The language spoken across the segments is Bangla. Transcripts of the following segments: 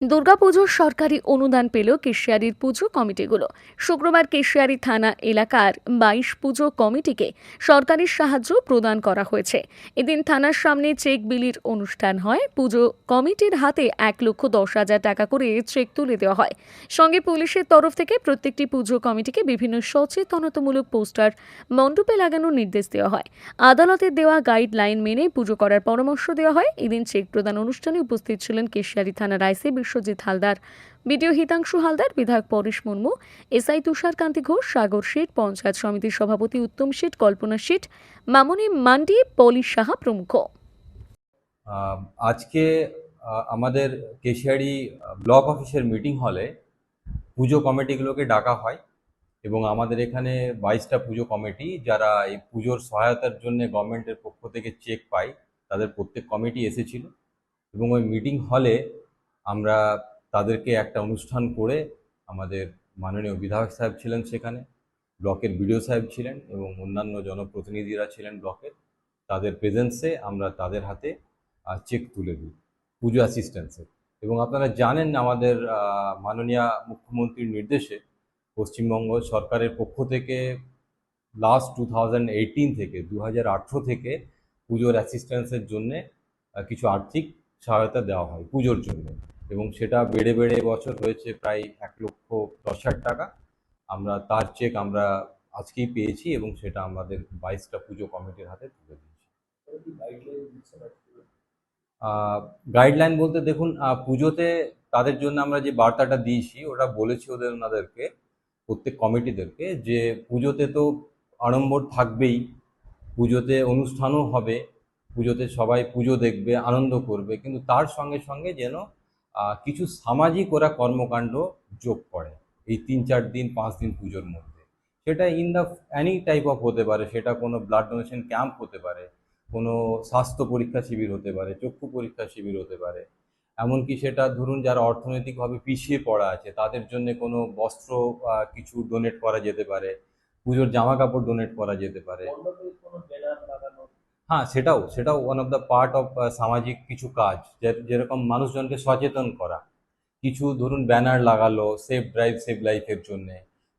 দুর্গাপুজোর সরকারি অনুদান পেল কেশিয়ারির পুজো কমিটিগুলো। শুক্রবার কেশিয়ারি থানা এলাকার বাইশ পুজো কমিটিকে সরকারি সাহায্য প্রদান করা হয়েছে। এদিন থানার সামনে চেক বিলির অনুষ্ঠান হয়। পুজো কমিটির হাতে এক লক্ষ দশ হাজার টাকা করে চেক তুলে দেওয়া হয়। সঙ্গে পুলিশের তরফ থেকে প্রত্যেকটি পুজো কমিটিকে বিভিন্ন সচেতনতামূলক পোস্টার, মণ্ডপে লাগানোর নির্দেশ দেওয়া হয়। আদালতের দেওয়া গাইডলাইন মেনে পুজো করার পরামর্শ দেওয়া হয়। এদিন চেক প্রদান অনুষ্ঠানে উপস্থিত ছিলেন কেশিয়ারি থানার আইসি বিশ্বজিৎ হালদার। বিডিও হিতাংশু হালদার, বিধায়ক পরেশ মুর্মু, এসআই তুষারকান্তি ঘোষ, সাগর শেঠ, পঞ্চায়েত সমিতির সভাপতি উত্তম শেঠ, কল্পনা শেঠ, মামনি মান্ডি, পলি সাহা প্রমুখ। আজকে আমাদের কেশিয়ারি ব্লক অফিসের মিটিং হলে পুজো কমিটিগুলোকে ডাকা হয় এবং আমাদের এখানে বাইশটা পুজো কমিটি যারা এই পুজোর সহায়তার জন্য গভর্নমেন্টের পক্ষ থেকে চেক পায়, তাদের প্রত্যেক কমিটি এসেছিল এবং ওই মিটিং হলে আমরা তাদেরকে একটা অনুষ্ঠান করে আমাদের মাননীয় বিধায়ক সাহেব ছিলেন সেখানে, ব্লকের বিডিও সাহেব ছিলেন এবং অন্যান্য জনপ্রতিনিধিরা ছিলেন ব্লকের। তাদের প্রেজেন্সে আমরা তাদের হাতে চেক তুলে দিই, পুজো অ্যাসিস্ট্যান্সের এবং আপনারা জানেন আমাদের মাননীয় মুখ্যমন্ত্রীর নির্দেশে পশ্চিমবঙ্গ সরকারের পক্ষ থেকে লাস্ট টু থাউজেন্ড এইটিন থেকে, দু হাজার আঠেরো থেকে পুজোর অ্যাসিস্ট্যান্সের জন্যে কিছু আর্থিক সহায়তা দেওয়া হয়, পুজোর জন্য। এবং সেটা বেড়ে বেড়ে বছর হয়েছে প্রায় এক লক্ষ দশ হাজার টাকা। আমরা তার চেক আমরা আজকেই পেয়েছি এবং সেটা আমাদের বাইশটা পুজো কমিটির হাতে তুলে দিয়েছি। গাইডলাইন বলতে দেখুন পুজোতে তাদের জন্য আমরা যে বার্তাটা দিয়েছি ওটা বলেছি ওদের ওনাদেরকে, প্রত্যেক কমিটিদেরকে যে পুজোতে তো আড়ম্বর থাকবেই, পুজোতে অনুষ্ঠানও হবে, পুজোতে সবাই পুজো দেখবে, আনন্দ করবে, কিন্তু তার সঙ্গে সঙ্গে যেন কিছু সামাজিক ওরা কর্মকাণ্ড যোগ করে এই তিন, চার দিন, পাঁচ দিন পুজোর মধ্যে। সেটা in the any type of হতে পারে, সেটা কোনো ব্লাড ডোনেশন ক্যাম্প হতে পারে, কোনো স্বাস্থ্য পরীক্ষা শিবির হতে পারে, চক্ষু পরীক্ষা শিবির হতে পারে। এমনকি সেটা ধরুন যারা অর্থনৈতিকভাবে পিছিয়ে পড়া আছে, তাদের জন্য কোনো বস্ত্র কিছু ডোনেট করা যেতে পারে, পুজোর জামা কাপড় ডোনেট করা যেতে পারে। হ্যাঁ সেটাও সেটাও one of the part of সামাজিক কিছু কাজ যেরকম মানুষজনকে সচেতন করা। কিছু ধরুন ব্যানার লাগালো সেফ ড্রাইভ সেভ লাইফের জন্যে।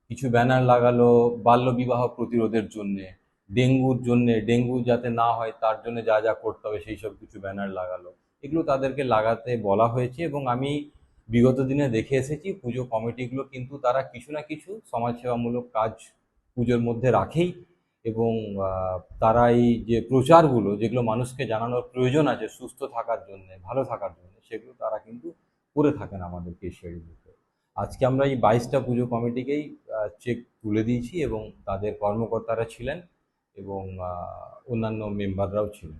কিছু ব্যানার লাগালো, বাল্যবিবাহ প্রতিরোধের জন্যে। ডেঙ্গুর জন্যে, ডেঙ্গু যাতে না হয়, তার জন্য যা যা করতে হবে, সেই সব কিছু ব্যানার লাগালো। এগুলো তাদেরকে লাগাতে বলা হয়েছে এবং আমি বিগত দিনে দেখে এসেছি, পুজো কমিটিগুলো কিন্তু তারা কিছু না কিছু সমাজসেবামূলক কাজ পুজোর মধ্যে রাখেই। এবং তারা এই যে প্রচারগুলো, যেগুলো মানুষকে জানানোর প্রয়োজন আছে সুস্থ থাকার জন্য, ভালো থাকার জন্য, সেগুলো তারা কিন্তু করে থাকেন আমাদের কেশিয়ারি বুথে আজকে আমরা এই বাইশটা পুজো কমিটিকেই চেক তুলে দিয়েছি এবং তাদের কর্মকর্তারা ছিলেন এবং অন্যান্য মেম্বাররাও ছিলেন।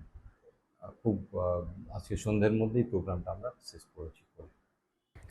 খুব আজকে সন্ধ্যের মধ্যেই প্রোগ্রামটা আমরা শেষ করেছি।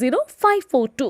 zero five four two